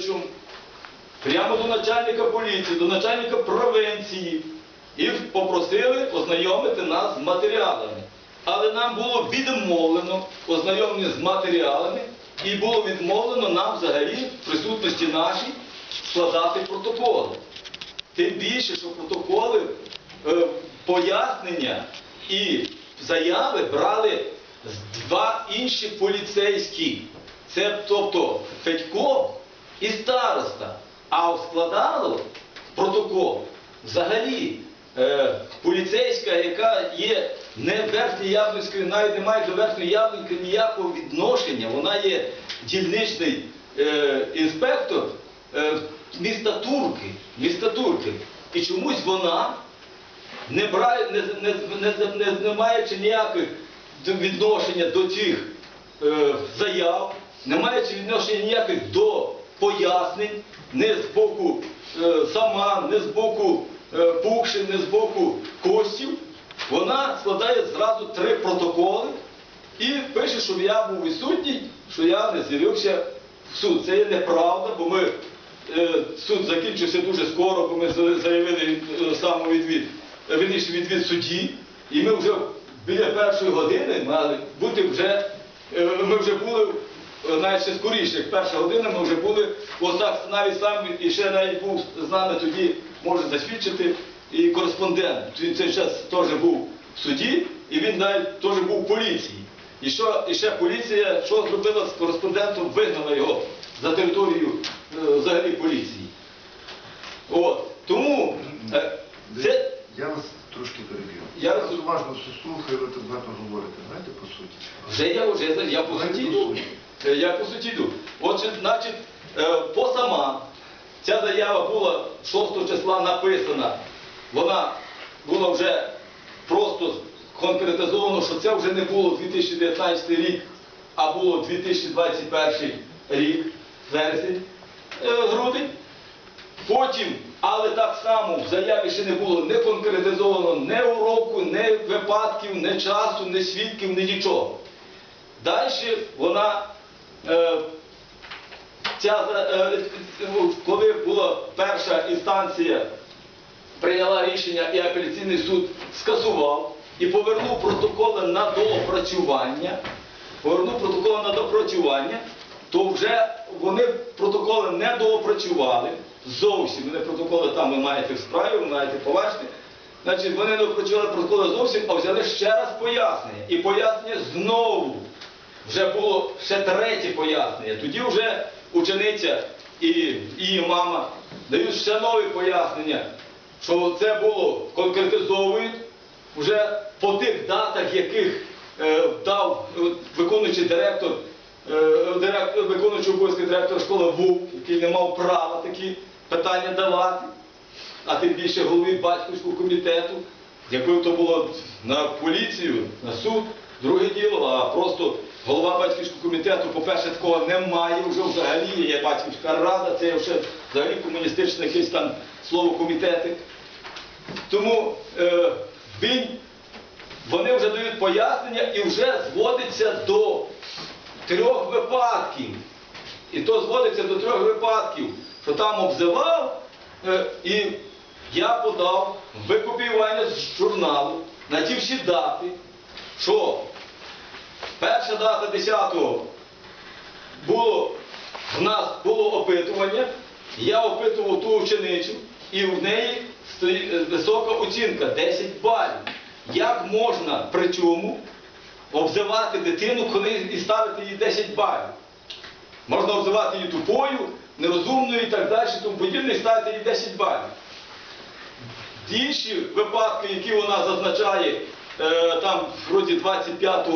Івановичем, прямо до начальника поліції, до начальника провинції і попросили ознайомити нас з матеріалами. Але нам було відмовлено ознайомлення з матеріалами і було відмовлено нам взагалі в присутності нашій складати протоколи. Тим більше, що протоколи, е, пояснення і заяви брали два інші поліцейські. Це тобто Федько і староста. А складало протокол взагалі е, поліцейська, яка є не верхньояблонською, навіть не має до верхньої яблуньки ніякого відношення. Вона є дільничний е, інспектор е, міста Турки. Міста Турки. І чомусь вона не, брає, не, не, не, не, не маючи ніяких відношення до цих е, заяв, не маючи відношення ніяких до пояснень, не з боку е, сама, не з боку е, Пукшин, не з боку Костів, вона складає зразу три протоколи і пише, щоб я був відсутній, що я не з'явився в суд. Це є неправда, бо ми е, суд закінчився дуже скоро, бо ми заявили е, самовідвід, е, вірніше відвід судді, і ми вже біля першої години мали бути вже, е, ми вже були навіть ще скоріше, як перша година, ми вже були, ось так навіть сам і ще навіть був з нами тоді, може засвідчити, і кореспондент. Він цей час теж був в суді, і він навіть теж був в поліції. І що і ще поліція, що зробила з кореспондентом, вигнала його за територію е, взагалі поліції. От. Тому е, це Я вас трошки переб'ю. Я Я вас уважно все слухаю, ви так багато говорите. Знаєте, по суті? вже я вже я по суті йду. Е, Я по суті йду. Отже, значить, е, по сама ця заява була 6 числа написана. Вона була вже просто конкретизовано, що це вже не було 2019 рік, а було 2021 рік, вересень, е, грудень. Потім, але так само в заяві ще не було не конкретизовано ні уроку, ні випадків, ні часу, ні свідків, ні нічого. Далі вона, е, ця, е, коли була перша інстанція, прийняла рішення і апеляційний суд скасував і повернув протоколи на доопрацювання, повернув протоколи на доопрацювання, то вже вони протоколи не доопрацювали зовсім. Вони протоколи там ви маєте в справі, ви маєте побачити. Значить, вони не опрацювали протоколи зовсім, а взяли ще раз пояснення. І пояснення знову. Вже було ще третє пояснення. Тоді вже учениця і її мама дають ще нові пояснення, що це було конкретизовують вже по тих датах, яких е, дав е, виконуючий директор, е, директор виконуючий обов'язки директора школи ВУК, який не мав права такі питання давати а тим більше голові батьківського комітету, якби то було на поліцію, на суд, друге діло, а просто голова батьківського комітету, по-перше, такого немає вже взагалі, є батьківська рада, це вже взагалі комуністичне якесь там слово комітети. Тому е, він, вони вже дають пояснення і вже зводиться до трьох випадків. І то зводиться до трьох випадків, там обзивав, е, і я подав викопіювання з журналу на ті всі дати, що перша дата 10-го було, в нас було опитування, я опитував ту ученицю, і в неї е, висока оцінка 10 балів. Як можна при цьому обзивати дитину, і ставити їй 10 балів? Можна обзивати її тупою, нерозумною і так далі, тому подібне, ставити їй 10 балів. Інші випадки, які вона зазначає, е, там вроді 25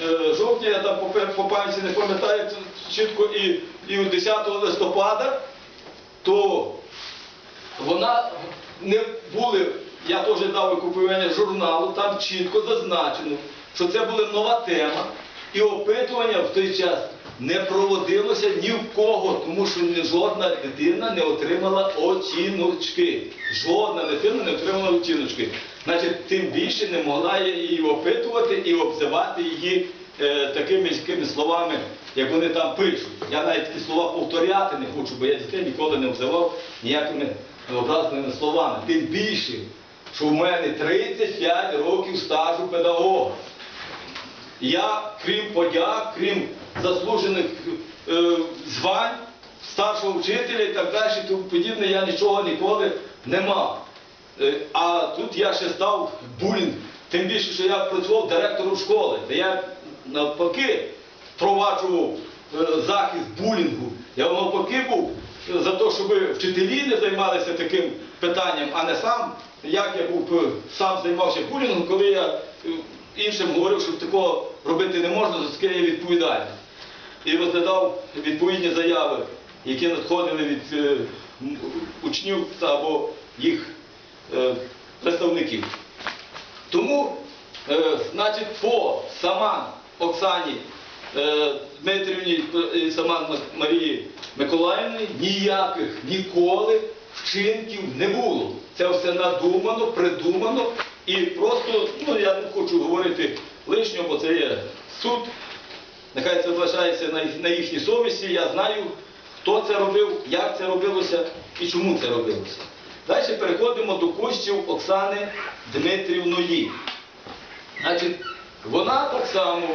е, жовтня, я там по, пам'яті не пам'ятаю чітко, і, і 10 листопада, то вона не були, я теж дав викупування журналу, там чітко зазначено, що це була нова тема, і опитування в той час не проводилося ні в кого, тому що жодна дитина не отримала оціночки. Жодна дитина не отримала оціночки. Значить, тим більше не могла її опитувати і обзивати її е, такими такими словами, як вони там пишуть. Я навіть такі слова повторяти не хочу, бо я дітей ніколи не обзивав ніякими образними словами. Тим більше, що в мене 35 років стажу педагога. Я, крім подяк, крім заслужених е, звань, старшого вчителя і так далі, тому подібне, я нічого ніколи не мав. Е, а тут я ще став булінг, тим більше, що я працював директором школи, де я навпаки впроваджував е, захист булінгу. Я навпаки був за те, щоб вчителі не займалися таким питанням, а не сам, як я був е, сам займався булінгом, коли я е, іншим говорив, що такого робити не можна, за таке є відповідальність. І розглядав відповідні заяви, які надходили від е, учнів або їх е, представників. Тому, е, значить, по Саман Оксані Дмитрівні і Саман Марії Миколаївні ніяких ніколи вчинків не було. Це все надумано, придумано і просто, ну я не хочу говорити лишнього, бо це є суд. Нехай це залишається на, їх- на їхній совісті. Я знаю, хто це робив, як це робилося і чому це робилося. Далі переходимо до коштів Оксани Дмитрівної. Значить, вона так само.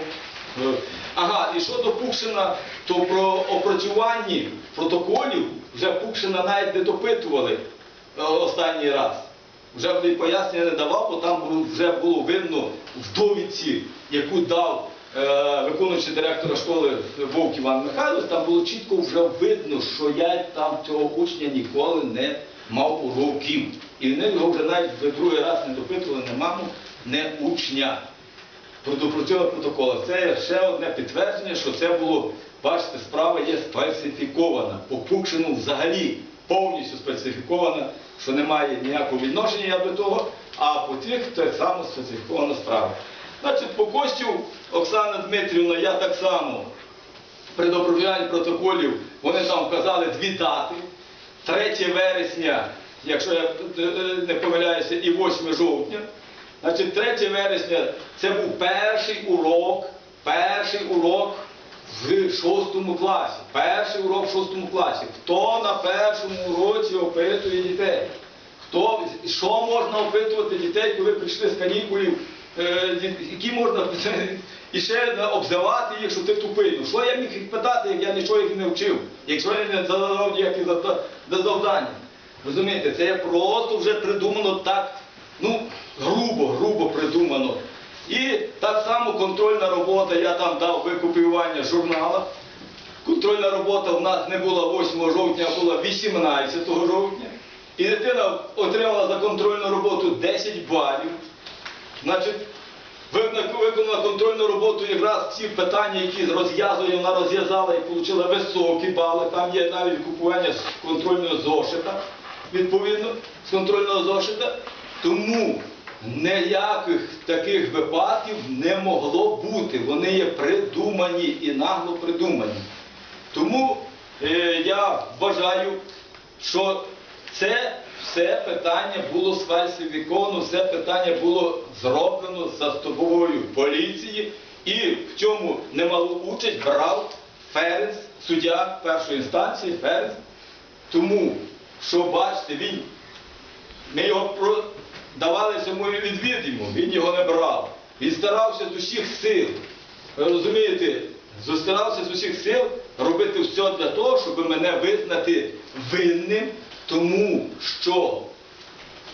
е, Ага, і щодо Пукшина, то про опрацюванні протоколів вже Пукшина навіть не допитували е, останній раз. Вже пояснення не давав, бо там вже було видно в довідці, яку дав виконуючий директора школи Вовк Іван Михайлович, там було чітко вже видно, що я там цього учня ніколи не мав уроків. І вони його вже навіть в другий раз не допитували не маму, не учня. Продопрацьовували протоколи. Це ще одне підтвердження, що це було, бачите, справа є сфальсифікована. По Пукшину взагалі повністю сфальсифікована, що немає ніякого відношення до того, а по тих так само сфальсифікована справа. Значить, по Костю Оксана Дмитрівна, я так само при допрацюванні протоколів вони там вказали дві дати. 3 вересня, якщо я е, е, не помиляюся, і 8 жовтня. Значить, 3 вересня це був перший урок, перший урок в 6 класі. Перший урок в 6 класі. Хто на першому уроці опитує дітей? Хто, що можна опитувати дітей, коли прийшли з канікулів, які можна і ще обзивати їх, що ти тупий. Ну що я міг питати, як я нічого їх не вчив, якщо я не задавав до завдання. Розумієте, це просто вже придумано так, ну, грубо, грубо придумано. І так само контрольна робота, я там дав викопіювання журнала. Контрольна робота в нас не була 8 жовтня, а була 18 жовтня. І дитина отримала за контрольну роботу 10 балів. Значить, виконала контрольну роботу якраз всі питання, які розв'язує, вона розв'язала і отримала високі бали. Там є навіть купування з контрольного зошита, відповідно, з контрольного зошита. Тому ніяких таких випадків не могло бути. Вони є придумані і нагло придумані. Тому е, я вважаю, що це все питання було сфальсифіковано, все питання було зроблено за стовбовою поліції, і в цьому немалу участь брав Ференц, суддя першої інстанції Ференц. Тому, що бачите, він ми його давали цьому відвід йому, він його не брав. Він старався з усіх сил. Ви розумієте, старався з усіх сил робити все для того, щоб мене визнати винним, тому що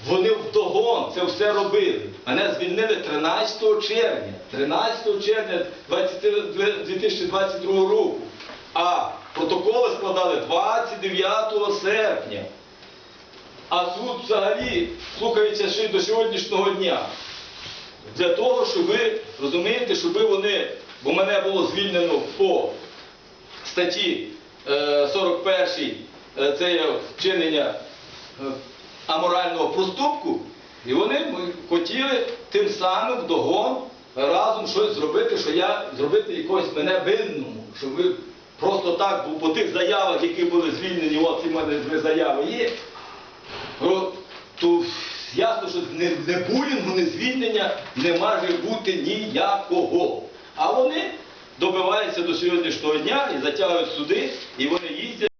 вони вдогон це все робили. Мене звільнили 13 червня. 13 червня 2022 року. А протоколи складали 29 серпня. А суд взагалі слухається ще й до сьогоднішнього дня. Для того, щоб ви розумієте, щоб вони, бо мене було звільнено по статті е, 41 е, це є вчинення е, аморального проступку, і вони хотіли тим самим вдогон разом щось зробити, що я зробити якогось мене винному, щоб ви просто так, по тих заявах, які були звільнені, от ці мене дві заяви є, то ясно, що не, не булінгу, не звільнення не може бути ніякого. А вони добиваються до сьогоднішнього дня і затягують суди, і вони їздять.